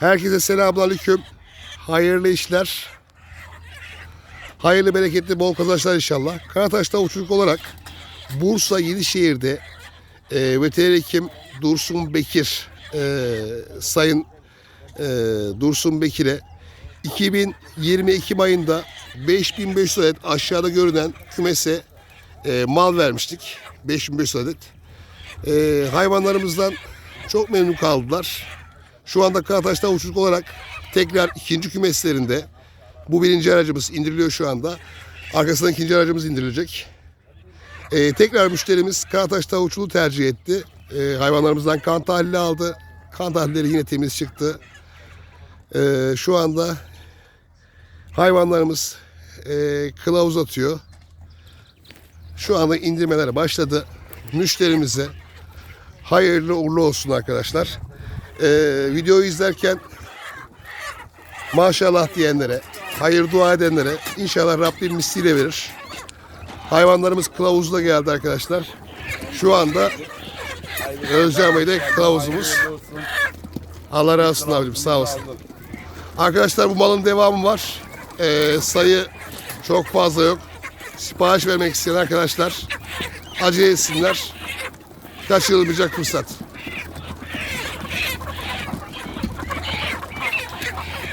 Herkese selamünaleyküm. Hayırlı işler. Hayırlı bereketli bol kazançlar inşallah. Karataş Tavukçuluk olarak Bursa Yenişehir'de e, veteriner hekim Dursun Bekir e, Sayın e, Dursun Bekir'e 2022 ayında 5500 adet aşağıda görünen kümese e, mal vermiştik. 5500 adet. E, hayvanlarımızdan çok memnun kaldılar. Şu anda Karataş Tavukçuluk olarak tekrar ikinci kümeslerinde bu birinci aracımız indiriliyor şu anda. Arkasından ikinci aracımız indirilecek. Ee, tekrar müşterimiz Karataş Tavukçuluğu tercih etti. Ee, hayvanlarımızdan kan tahlili aldı. Kan tahlilleri yine temiz çıktı. Ee, şu anda hayvanlarımız e, kılavuz atıyor. Şu anda indirmeler başladı. Müşterimize hayırlı uğurlu olsun arkadaşlar. Ee, videoyu izlerken maşallah diyenlere, hayır dua edenlere inşallah Rabbim misliyle verir. Hayvanlarımız kılavuzla geldi arkadaşlar. Şu anda Özcan Bey de kılavuzumuz. Allah razı olsun abicim sağ olsun. Arkadaşlar bu malın devamı var. Ee, sayı çok fazla yok. Sipariş vermek isteyen arkadaşlar acele etsinler. Kaçırılmayacak fırsat.